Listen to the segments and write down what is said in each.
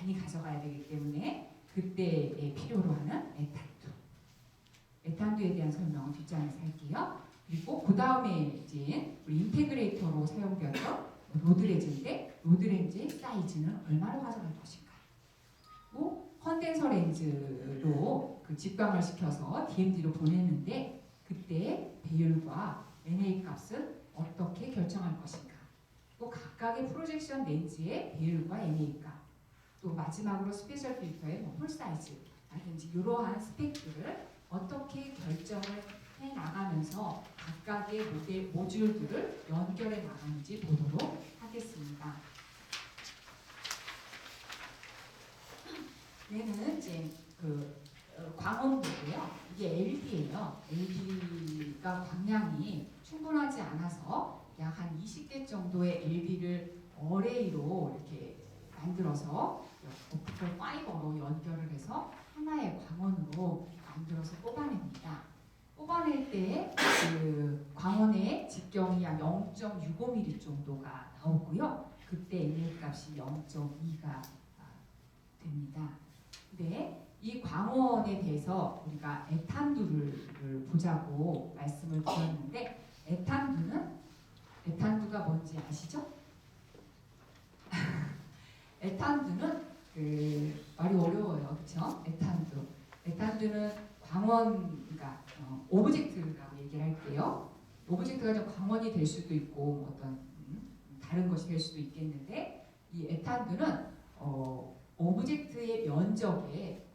많이 가져가야 되기 때문에 그때에 필요로 하는 에탄두. 에탄두에 대한 설명은 뒷장에서 할게요. 그리고 그 다음에 이제 우리 인테그레이터로 사용되었던 로드렌즈인데 로드렌즈의 사이즈는 얼마로 가져갈 것인가. 또 컨덴서 렌즈로 그 직방을 시켜서 DMD로 보냈는데 그때 배율과 NA 값은 어떻게 결정할 것인가. 또 각각의 프로젝션 렌즈의 배율과 NA 값. 또 마지막으로 스페셜 필터의 뭐풀 사이즈 라든지 이러한 스펙들을 어떻게 결정을 해 나가면서 각각의 모델 모듈들을 연결해 나가는지 보도록 하겠습니다. 얘는 이제 그 어, 광원도고요. 이게 LB예요. LB가 광량이 충분하지 않아서 약 한 20개 정도의 LB를 어레이로 이렇게 만들어서 오프컬 파이버로 연결을 해서 하나의 광원으로 만들어서 뽑아냅니다. 뽑아낼 때 그 광원의 직경이 약 0.65mm 정도가 나오고요. 그때 NA 값이 0.2가 됩니다. 근데 이 광원에 대해서 우리가 에탄두를 보자고 말씀을 드렸는데 에탄두는 에탄두가 뭔지 아시죠? 에탄두는 그 말이 어려워요, 그렇죠? 에탄두. 에탄두는 광원, 그러니까 어, 오브젝트라고 얘기를 할게요. 오브젝트가 좀 광원이 될 수도 있고 뭐 어떤 음, 다른 것이 될 수도 있겠는데 이 에탄두는 어, 오브젝트의 면적에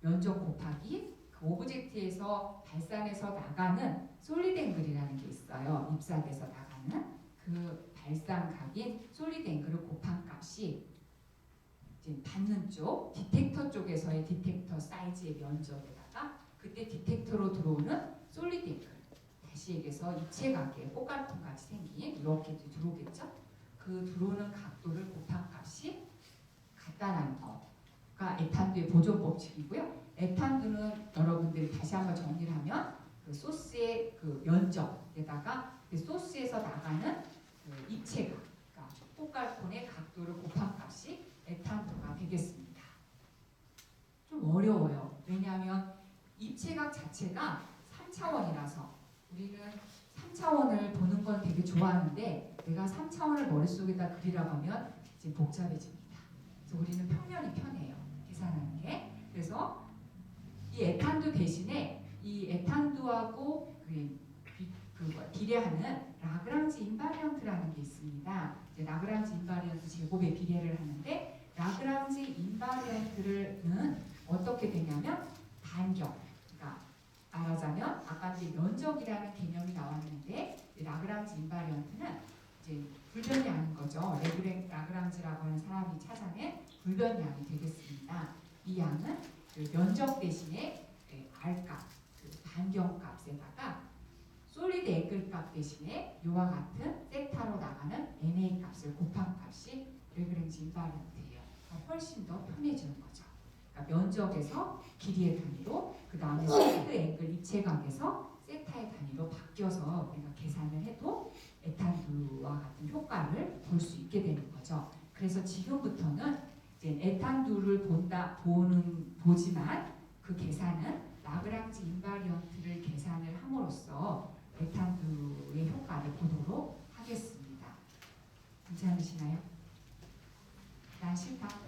면적 곱하기 그 오브젝트에서 발산해서 나가는 솔리드 앵글이라는 게 있어요. ipsac에서 나가는 그 발산각인 솔리드 앵글을 곱한 값이 이제 받는 쪽 디텍터 쪽에서의 디텍터 사이즈의 면적에다가 그때 디텍터로 들어오는 솔리드 앵글 다시 얘기해서 입체 각의 꽃갈콘 같이 생긴 이렇게 들어오겠죠? 그 들어오는 각도를 곱한 값이 같다라는 거가 에탄두의 보존 법칙이고요. 에탄두는 여러분들이 다시 한번 정리를 하면 그 소스의 그 면적에다가 그 소스에서 나가는 그 입체각, 그러니까 꽃갈콘의 각도를 곱한 값이 에탄두가 되겠습니다. 좀 어려워요. 왜냐하면 입체각 자체가 3차원이라서 우리는 3차원을 보는 건 되게 좋아하는데 내가 3차원을 머릿속에다 그리라고 하면 이제 복잡해집니다. 그래서 우리는 평면이 편해요. 계산하는 게. 그래서 이 에탄두 대신에 이 에탄두하고 그, 비- 그 뭐야, 비례하는 라그랑지 인바리언트라는 게 있습니다. 이제 라그랑지 인바리언트 제곱에 비례를 하는데 라그랑지 인바리언트는 어떻게 되냐면 반경. 그러니까 말하자면 아까 이제 면적이라는 개념이 나왔는데 이 라그랑지 인바리언트는 이제 불변량인 거죠. 레그랭 라그랑지라고 하는 사람이 찾아낸 불변량이 되겠습니다. 이 양은 그 면적 대신에 예, R값, 그 반경값에다가 솔리드 앵글 값 대신에 이와 같은 세타로 나가는 NA 값을 곱한 값이 레그랭지 인바리언트예요. 그러니까 훨씬 더 편해지는 거죠. 그러니까 면적에서 길이의 단위로 그 다음에 솔리드 앵글 입체 각에서 세타의 단위로 바뀌어서 우리가 계산을 해도 에탄두와 같은 효과를 볼 수 있게 되는 거죠. 그래서 지금부터는 이제 에탄두를 본다 보는 보지만 그 계산은 라그랑지 인바리언트를 계산을 함으로써 에탄두의 효과를 보도록 하겠습니다. 괜찮으시나요? 난 싫다.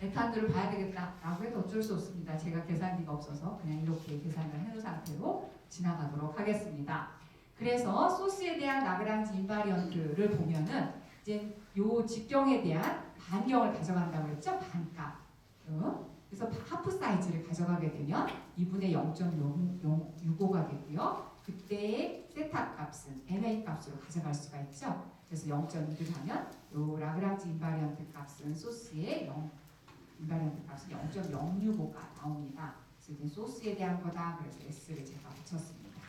에탄두를 봐야 되겠다라고 해도 어쩔 수 없습니다. 제가 계산기가 없어서 그냥 이렇게 계산을 해놓은 상태로 지나가도록 하겠습니다. 그래서 소스에 대한 라그랑지 인바리언트를 보면은 이제 요 직경에 대한 반경을 가져간다고 했죠? 반값. 어? 그래서 하프 사이즈를 가져가게 되면 2분의 0.065가 되고요. 그때의 세타 값은 NA 값으로 가져갈 수가 있죠. 그래서 0.2를 하면 요 라그랑지 인바리언트 값은 소스의 0 인바리언트 값은 0.065가 나옵니다. 그래서 이제 소스에 대한 거다. 그래서 S를 제가 붙였습니다.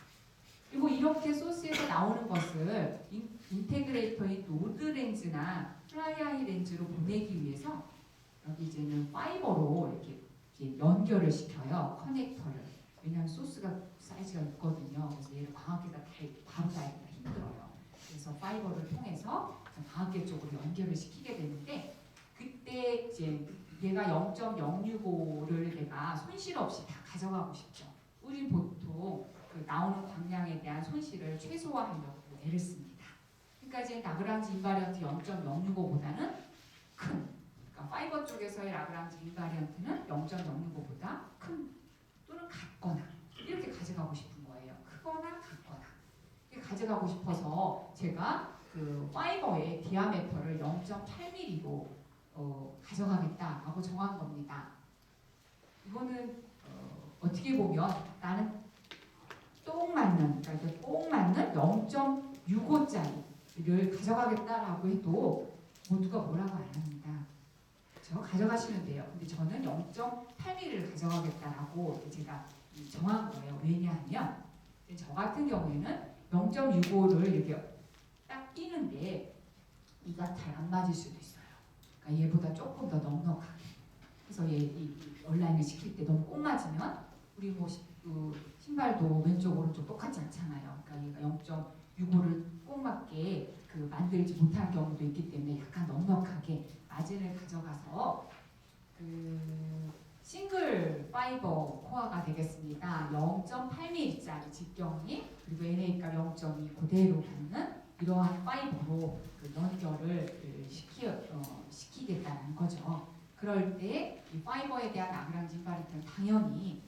그리고 이렇게 소스에서 나오는 것을 인, 인테그레이터인 노드 렌즈나 플라이아이 렌즈로 보내기 위해서 여기 이제는 파이버로 이렇게, 이렇게 연결을 시켜요. 커넥터를. 왜냐하면 소스가 사이즈가 있거든요. 그래서 얘를 광학계가 다 바로 달기가 힘들어요. 그래서 파이버를 통해서 광학계 쪽으로 연결을 시키게 되는데 그때 이제 얘가 0.065를 내가 손실 없이 다 가져가고 싶죠. 우리 보통 그 나오는 광량에 대한 손실을 최소화하려고 애를 씁니다. 그러니까 이제 라그랑지 인바리언트 0.065보다는 큰, 그러니까 파이버 쪽에서의 라그랑지 인바리언트는 0.065보다 큰 또는 같거나 이렇게 가져가고 싶은 거예요. 크거나 같거나 가져가고 싶어서 제가 그 파이버의 디아메터를 0.8mm로 어, 가져가겠다라고 정한 겁니다. 이거는 어, 어떻게 보면 나는 똥 맞는 그러니까 꼭 맞는 0.65짜리를 가져가겠다라고 해도 모두가 뭐라고 안 합니다. 그렇죠? 가져가시면 돼요. 근데 저는 0.8mm를 가져가겠다라고 제가 정한 거예요. 왜냐하면 저 같은 경우에는 0.65를 이렇게 딱 끼는데 이가 잘 안 맞을 수도 있어요. 그러니까 얘보다 조금 더 넉넉하게. 그래서 얘 이, 이 온라인을 시킬 때 너무 꼭 맞으면 우리 뭐 시- 그 신발도 왼쪽 오른쪽 똑같지 않잖아요. 그러니까 얘가 0.65를 꼭 맞게 그 만들지 못한 경우도 있기 때문에 약간 넉넉하게 마진을 가져가서 그 싱글 파이버 코어가 되겠습니다. 0.8mm짜리 직경이 그리고 NA가 0.2 그대로 받는 이러한 파이버로 그 연결을 그 시키, 어, 시키겠다는 거죠. 그럴 때 이 파이버에 대한 라그랑지 인바리언트는 당연히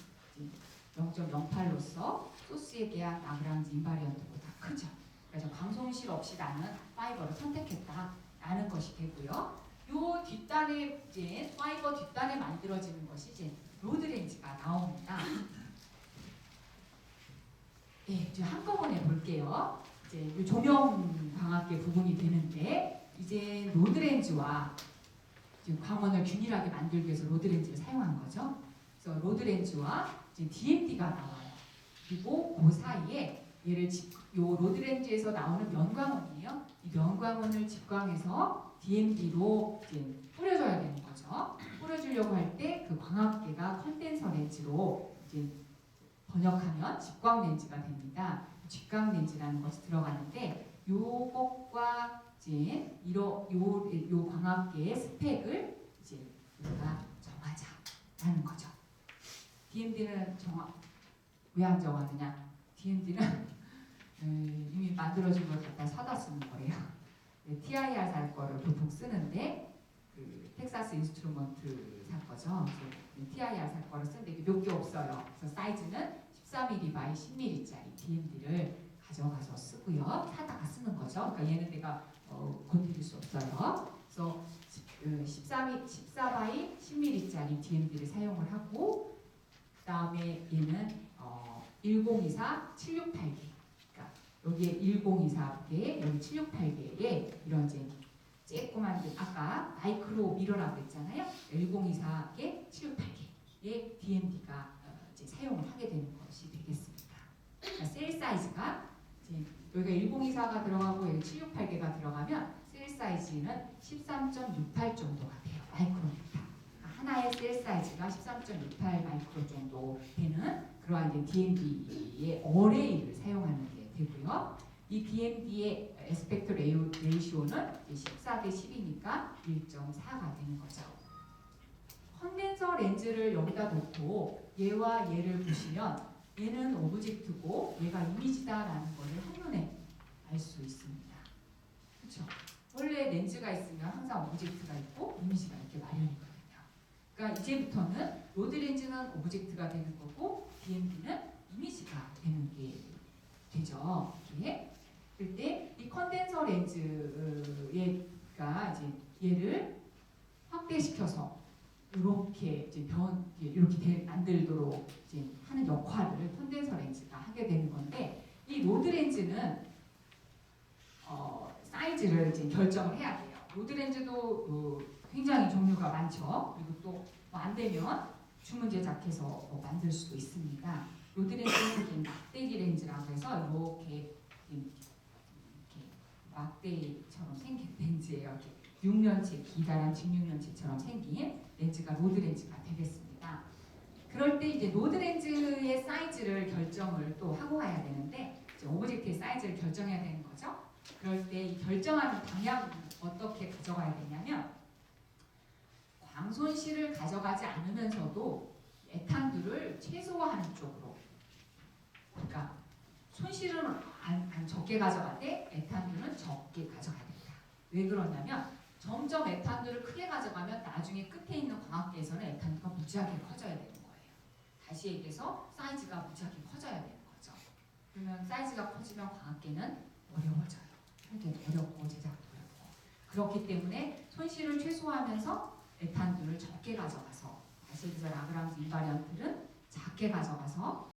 0.08로서 소스에 대한 라그랑지 인바리언트보다 크죠. 그래서 방송실 없이 나는 파이버를 선택했다라는 것이 되고요. 요 뒷단에 이제 파이버 뒷단에 만들어지는 것이 이제 로드렌즈가 나옵니다. 예, 이제 한꺼번에 볼게요. 이제 요 조명 광학계 부분이 되는데 이제 로드렌즈와 지금 광원을 균일하게 만들기 위해서 로드렌즈를 사용한 거죠. 그래서 로드렌즈와 이제 DMD가 나와요. 그리고 그 사이에 얘를 집, 요 로드렌즈에서 나오는 면광원이에요. 이 면광원을 집광해서 DMD로 이제 뿌려줘야 되는 거죠. 뿌려주려고 할 때 그 광학계가 컨덴서 렌즈로 이제 번역하면 집광 렌즈가 됩니다. 집광 렌즈라는 것이 들어가는데 요것과 이제 이러 요, 요 광학계의 스펙을 이제 우리가 정하자라는 거죠. DMD는 정하 왜 안 정하느냐? DMD는 음, 이미 만들어진 걸 갖다 사다 쓰는 거예요. 네, TIR 살 거를 보통 쓰는데 그 텍사스 인스트루먼트 살 거죠. TIR 살 거를 쓰는데 이게 몇 개 없어요. 그래서 사이즈는 14mm by 10mm짜리 DMD를 가져가서 쓰고요. 사다가 쓰는 거죠. 그러니까 얘는 내가 어, 건드릴 수 없어요. 그래서 14, 14 by 10mm짜리 DMD를 사용을 하고 그 다음에 얘는 어, 1024, 768개. 그러니까 여기에 1024개, 여기 768개에 이런 이제 쬐꼬만 게 아까 마이크로 미러라고 했잖아요. 1024개, 768개의 DMD가 어, 이제 사용을 하게 되는 것이 되겠습니다. 그러니까 셀 사이즈가 이제 여기가 1024가 들어가고 여기 768개가 들어가면 셀 사이즈는 13.68 정도가 돼요. 마이크로미터. 하나의 셀 사이즈가 13.68 마이크로 정도 되는 그러한 DMD의 어레이를 사용하는 게 되고요. 이 DMD의 에스펙트 레이시오는 14대 10이니까 1.4가 되는 거죠. 컨덴서 렌즈를 여기다 놓고 얘와 얘를 보시면 얘는 오브젝트고 얘가 이미지다라는 것을 한눈에 알 수 있습니다. 그렇죠? 원래 렌즈가 있으면 항상 오브젝트가 있고 이미지가 이렇게 마련이거든요. 그러니까 이제부터는 로드 렌즈는 오브젝트가 되는 거고 DMD는 이미지가 되는 게 되죠. 이게 그때 이 컨덴서 렌즈가 이제 얘를 확대시켜서 이렇게 이제 변 이렇게 되- 만들도록 이제 하는 역할을 컨덴서 렌즈가 하게 되는 건데 이 로드 렌즈는 어, 사이즈를 이제 결정을 해야 돼요. 로드 렌즈도 어, 굉장히 종류가 많죠. 그리고 또뭐안 되면 주문 제작해서 뭐 만들 수도 있습니다. 로드 렌즈는 이제 막대기 렌즈라고 해서 이렇게 이렇게 막대기처럼 생긴 렌즈예요. 이렇게 6면체 기다란 직육면체처럼 생긴 렌즈가 로드 렌즈가 되겠습니다. 그럴 때 이제 로드 렌즈의 사이즈를 결정을 또 하고 가야 되는데 오브젝트의 사이즈를 결정해야 되는 거죠. 그럴 때 이 결정하는 방향은 어떻게 가져가야 되냐면 광 양손실을 가져가지 않으면서도 에탄두를 최소화하는 쪽으로 그러니까 손실은 안, 안 적게 가져가되 에탄두는 적게 가져가야 된다. 왜 그러냐면 점점 에탄두를 크게 가져가면 나중에 끝에 있는 광학계에서는 에탄두가 무지하게 커져야 되는 거예요. 다시 얘기해서 사이즈가 무지하게 커져야 되는 거죠. 그러면 사이즈가 커지면 광학계는 어려워져요. 설계도 어렵고 제작도 어렵고. 그렇기 때문에 손실을 최소화하면서 에탄두를 적게 가져가서 얘기해서 라그랑지 이바리언트는 작게 가져가서